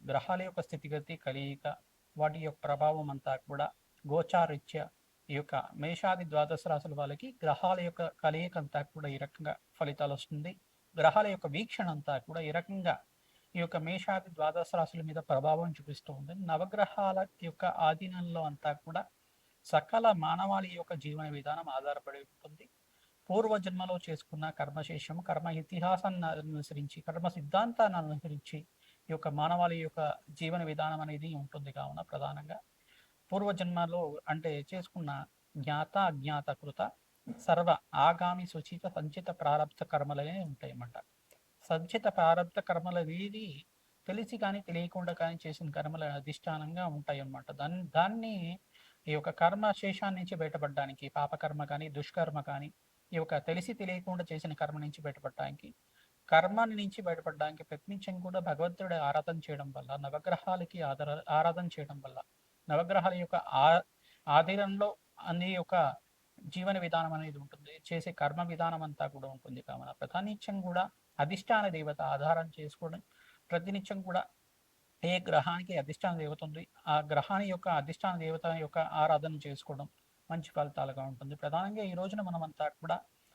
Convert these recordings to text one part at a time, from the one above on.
గ్రహాల యొక్క స్థితిగతి కలియిక వాటి యొక్క ప్రభావం అంతా కూడా గోచారిత్య ఈ యొక్క మేషాది ద్వాదశ రాశుల వాళ్ళకి గ్రహాల యొక్క కలయిక అంతా కూడా ఈ రకంగా ఫలితాలు వస్తుంది. గ్రహాల యొక్క వీక్షణ అంతా కూడా ఈ రకంగా ఈ యొక్క మేషాది ద్వాదశ రాశుల మీద ప్రభావం చూపిస్తూ ఉంది. నవగ్రహాల యొక్క ఆధీనంలో అంతా కూడా సకల మానవాళి యొక్క జీవన విధానం ఆధారపడి ఉంటుంది. పూర్వ జన్మలో చేసుకున్న కర్మశేషం కర్మ ఇతిహాసాన్ని అనుసరించి కర్మ సిద్ధాంతాన్ని అనుసరించి ఈ యొక్క మానవాళి యొక్క జీవన విధానం అనేది ఉంటుంది కావున ప్రధానంగా. పూర్వజన్మలో అంటే చేసుకున్న జ్ఞాత అజ్ఞాత కృత సర్వ ఆగామి సుచిత సంచిత ప్రారంభ కర్మలనే ఉంటాయన్నమాట. సంచిత ప్రారంభ కర్మలు అనేది తెలిసి కానీ తెలియకుండా కానీ చేసిన కర్మల అధిష్టానంగా ఉంటాయి అన్నమాట దాన్ని దాన్ని ఈ యొక్క కర్మ శేషాన్ని నుంచి బయటపడడానికి పాపకర్మ కానీ దుష్కర్మ కానీ ఈ యొక్క తెలిసి తెలియకుండా చేసిన కర్మ నుంచి బయటపడడానికి కర్మాన్ని నుంచి బయటపడడానికి ప్రతినిత్యం కూడా భగవంతుడి ఆరాధన చేయడం వల్ల నవగ్రహాలకి ఆధార ఆరాధన చేయడం వల్ల నవగ్రహాల యొక్క ఆ ఆధీనంలో అన్ని యొక్క జీవన విధానం అనేది ఉంటుంది. చేసే కర్మ విధానం అంతా కూడా ఉంటుంది. కావున ప్రతినిత్యం కూడా అధిష్టాన దేవత ఆధారం చేసుకోవడం ప్రతినిత్యం కూడా ఏ గ్రహానికి అధిష్టాన దేవత ఉంది ఆ గ్రహాన్ని యొక్క అధిష్టాన దేవత యొక్క ఆరాధన చేసుకోవడం మంచి ఫలితాలుగా ఉంటుంది. ప్రధానంగా ఈ రోజున మనమంతా కూడా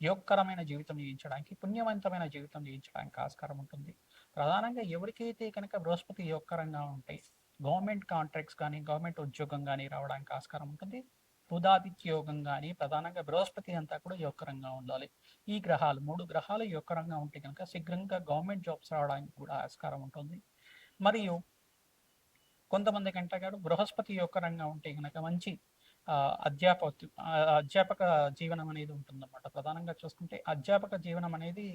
యోగకరమైన జీవితం జీవించడానికి పుణ్యవంతమైన జీవితం జీవించడానికి ఆస్కారం ఉంటుంది. ప్రధానంగా ఎవరికైతే కనుక బృహస్పతి యోగకరంగా ఉంటాయి గవర్నమెంట్ కాంట్రాక్ట్స్ కానీ గవర్నమెంట్ ఉద్యోగం కానీ రావడానికి ఆస్కారం ఉంటుంది. బుధాదిత్య యోగం కానీ ప్రధానంగా బృహస్పతి అంతా కూడా యోగకరంగా ఉండాలి. ఈ గ్రహాలు మూడు గ్రహాలు యోగకరంగా ఉంటే కనుక శీఘ్రంగా గవర్నమెంట్ జాబ్స్ రావడానికి కూడా ఆస్కారం ఉంటుంది. మరియు కొంతమంది కంటే కాదు బృహస్పతి యోగకరంగా ఉంటే కనుక మంచి ఆ, అధ్యాపక అధ్యాపక జీవనం అనేది ఉంటుందన్నమాట. ప్రధానంగా చూసుకుంటే అధ్యాపక జీవనం అనేది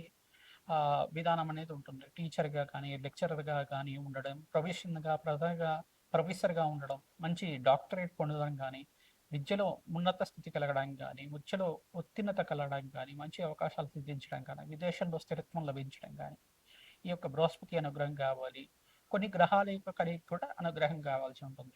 విధానం అనేది ఉంటుంది. టీచర్గా కానీ లెక్చరర్గా కానీ ఉండడం ప్రొఫెషన్గా ప్రధానంగా ప్రొఫెసర్గా ఉండడం మంచి డాక్టరేట్ పొందడం కానీ విద్యలో ఉన్నత స్థితి కలగడానికి కానీ విద్యలో ఉత్తీర్ణత కలగడానికి కానీ మంచి అవకాశాలు సిద్ధించడం కానీ విదేశంలో స్థిరత్వం లభించడం కానీ ఈ యొక్క బృహస్పతి అనుగ్రహం కావాలి. కొన్ని గ్రహాల యొక్క కలిగి కూడా అనుగ్రహం కావాల్సి ఉంటుంది.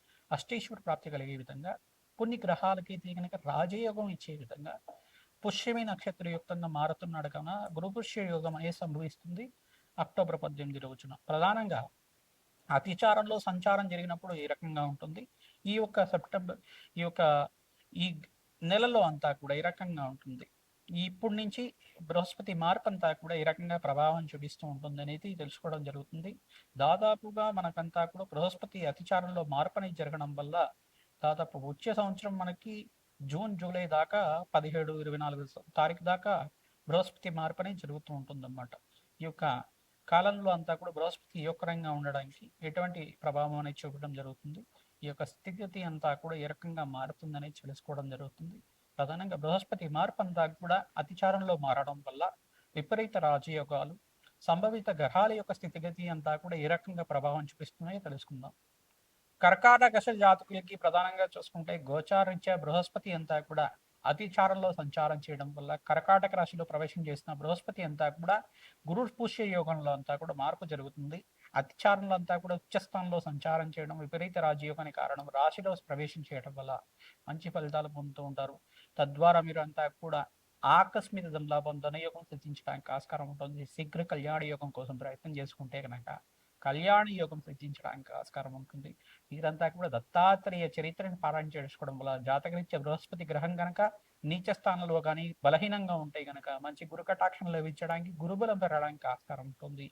అష్టేశ్వర ప్రాప్తి కలిగే విధంగా కొన్ని గ్రహాలకి కనుక రాజయోగం ఇచ్చే విధంగా పుష్యమి నక్షత్రయుక్తంగా మారుతున్నాడు కావున గురుపుష్య యోగం అనేది సంభవిస్తుంది? అక్టోబర్ పద్దెనిమిది రోజున. ప్రధానంగా అతిచారంలో సంచారం జరిగినప్పుడు ఈ రకంగా ఉంటుంది? ఈ యొక్క సెప్టెంబర్ ఈ యొక్క ఈ నెలలో అంతా కూడా ఈ రకంగా ఉంటుంది? ఇప్పటి నుంచి బృహస్పతి మార్పు అంతా కూడా ఈ రకంగా ప్రభావం చూపిస్తూ ఉంటుంది అనేది తెలుసుకోవడం జరుగుతుంది. దాదాపుగా మనకంతా కూడా బృహస్పతి అతిచారంలో మార్పు అనేది జరగడం వల్ల దాదాపు వచ్చే సంవత్సరం మనకి జూన్ జూలై దాకా పదిహేడు ఇరవై నాలుగు తారీఖు దాకా బృహస్పతి మార్పు అనేది జరుగుతూ ఉంటుంది అన్నమాట ఈ యొక్క కాలంలో అంతా కూడా బృహస్పతి యోగకరంగా ఉండడానికి ఎటువంటి ప్రభావం అనేది చూపడం జరుగుతుంది. ఈ యొక్క స్థితిగతి అంతా కూడా ఏ రకంగా మారుతుందని తెలుసుకోవడం జరుగుతుంది. ప్రధానంగా బృహస్పతి మార్పు అంతా కూడా అతిచారంలో మారడం వల్ల విపరీత రాజయోగాలు సంభవిత గ్రహాల యొక్క స్థితిగతి అంతా కూడా ఏ రకంగా ప్రభావం చూపిస్తున్నాయో తెలుసుకుందాం. కర్కాటక జాతకులకి ప్రధానంగా చూసుకుంటే గోచారించే బృహస్పతి అంతా కూడా అతిచారంలో సంచారం చేయడం వల్ల కర్కాటక రాశిలో ప్రవేశం చేసిన బృహస్పతి అంతా కూడా గురు పుష్య యోగంలో అంతా కూడా మార్పు జరుగుతుంది. అతిచారంలో కూడా ఉచ్చస్థానంలో సంచారం చేయడం విపరీత రాజయోగానికి కారణం. రాశిలో ప్రవేశం చేయడం వల్ల మంచి ఫలితాలు పొందుతూ ఉంటారు. తద్వారా మీరు అంతా కూడా ఆకస్మిక ధనలాభం ధనయోగం సిద్ధించడానికి ఆస్కారం ఉంటుంది. శీఘ్ర కళ్యాణ యోగం కోసం ప్రయత్నం చేసుకుంటే కనుక కళ్యాణ యోగం సిద్ధించడానికి ఆస్కారం ఉంటుంది. వీరంతా కూడా దత్తాత్రేయ చరిత్రను పారాయణ చేసుకోవడం వల్ల జాతకరీత్య బృహస్పతి గ్రహం కనుక నీచ స్థానంలో కానీ బలహీనంగా ఉంటే గనక మంచి గురు కటాక్షం లభించడానికి గురుబలం పెరగడానికి ఆస్కారం ఉంటుంది.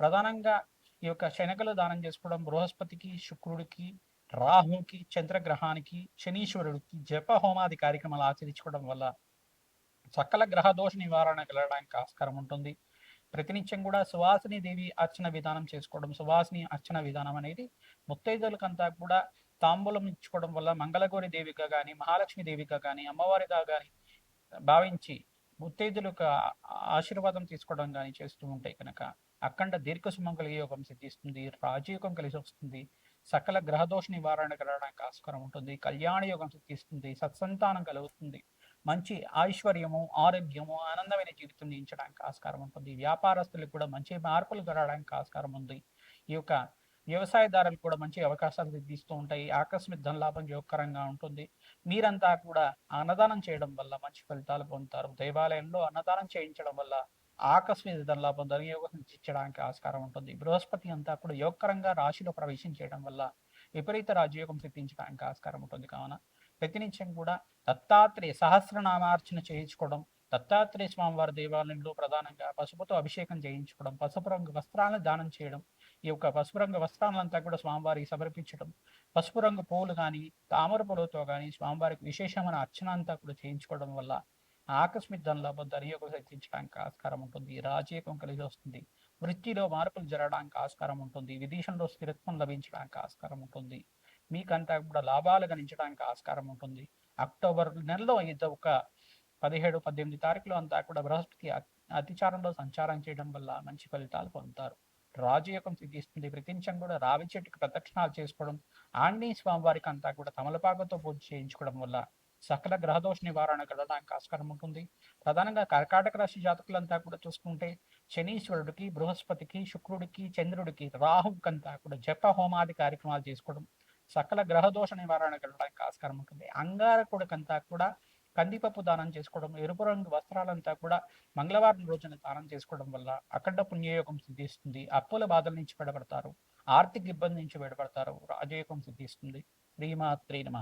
ప్రధానంగా ఈ యొక్క శనగలు దానం చేసుకోవడం బృహస్పతికి శుక్రుడికి రాహుకి చంద్రగ్రహానికి శనీశ్వరుడికి జప హోమాది కార్యక్రమాలు ఆచరించుకోవడం వల్ల సకల గ్రహ దోష నివారణ కలగడానికి ఆస్కారం ఉంటుంది. ప్రతినిత్యం కూడా సువాసిని దేవి అర్చన విధానం చేసుకోవడం సువాసిని అర్చన విధానం అనేది ముత్తైదులకంతా కూడా తాంబూలం ఇచ్చుకోవడం వల్ల మంగళగౌరి దేవిగా కానీ మహాలక్ష్మి దేవిగా కానీ అమ్మవారిగా కానీ భావించి ముత్తైదులకు ఆశీర్వాదం తీసుకోవడం కానీ చేస్తూ ఉంటాయి కనుక అఖండ దీర్ఘ సుమంగళ యోగం సిద్ధిస్తుంది రాజయోగం కలిసి వస్తుంది సకల గ్రహదోష నివారణ కలగడానికి ఆస్కారం ఉంటుంది కళ్యాణ యోగం సిద్ధిస్తుంది సత్సంతానం కలుగుతుంది మంచి ఐశ్వర్యము ఆరోగ్యము ఆనందమైన జీవితం జీవించడానికి ఆస్కారం ఉంటుంది వ్యాపారస్తులకు కూడా మంచి మార్పులు జరగడానికి ఆస్కారం ఉంది. ఈ యొక్క వ్యవసాయదారులు కూడా మంచి అవకాశాలు తీస్తూ ఉంటాయి. ఆకస్మిక ధనలాభం యోగకరంగా ఉంటుంది. మీరంతా కూడా అన్నదానం చేయడం వల్ల మంచి ఫలితాలు పొందుతారు. దేవాలయంలో అన్నదానం చేయించడం వల్ల ఆకస్మిక ధనలాభం ధనయోగం ఇచ్చడానికి ఆస్కారం ఉంటుంది. బృహస్పతి అంతా కూడా యోగకరంగా రాశిలో ప్రవేశం చేయడం వల్ల విపరీత రాజయోగం సిద్ధించడానికి ఆస్కారం ఉంటుంది. కావున ప్రతినిత్యం కూడా దత్తాత్రేయ సహస్రనామార్చన చేయించుకోవడం దత్తాత్రేయ స్వామివారి దేవాలయంలో ప్రధానంగా పసుపుతో అభిషేకం చేయించుకోవడం పసుపు రంగు వస్త్రాలను దానం చేయడం ఈ యొక్క పసుపు రంగు వస్త్రాలంతా కూడా స్వామివారికి సమర్పించడం పసుపు రంగు పూలు కానీ తామర పూలతో కానీ స్వామివారికి విశేషమైన అర్చన అంతా కూడా చేయించుకోవడం వల్ల ఆకస్మిక ధనలాభం ధనయోగం సిద్ధించడానికి ఆస్కారం ఉంటుంది. రాజయోగం కలిగి వస్తుంది. వృత్తిలో మార్పులు జరగడానికి ఆస్కారం ఉంటుంది. విదేశంలో స్థిరత్వం లభించడానికి ఆస్కారం ఉంటుంది. మీకంతా కూడా లాభాలు గణించడానికి ఆస్కారం ఉంటుంది. అక్టోబర్ నెలలో ఇది ఒక పదిహేడు పద్దెనిమిది తారీఖులో అంతా కూడా బృహస్పతి అతిచారంలో సంచారం చేయడం వల్ల మంచి ఫలితాలు పొందుతారు. రాజయోగం సిద్ధిస్తుంది. ప్రతించం కూడా రావి చెట్టుకు ప్రదక్షిణాలు చేసుకోవడం ఆంజనేయ స్వామి వారికి అంతా కూడా తమలపాకతో పూజ చేయించుకోవడం వల్ల సకల గ్రహదోష నివారణ కలడానికి ఆస్కారం ఉంటుంది. ప్రధానంగా కర్కాటక రాశి జాతకులంతా కూడా చూసుకుంటే శనీశ్వరుడికి బృహస్పతికి శుక్రుడికి చంద్రుడికి రాహుకంతా కూడా జప హోమాది కార్యక్రమాలు చేసుకోవడం సకల గ్రహదోష నివారణ కలడానికి ఆస్కారం ఉంటుంది. అంగారకుడికంతా కూడా కందిపప్పు దానం చేసుకోవడం ఎరుపు రంగు వస్త్రాలంతా కూడా మంగళవారం రోజున దానం చేసుకోవడం వల్ల అఖండ పుణ్యయోగం సిద్ధిస్తుంది. అప్పుల బాధల నుంచి విడబడతారు. ఆర్థిక ఇబ్బంది నుంచి విడబడతారు. రాజయోగం సిద్ధిస్తుంది. శ్రీమాత్రి నమ.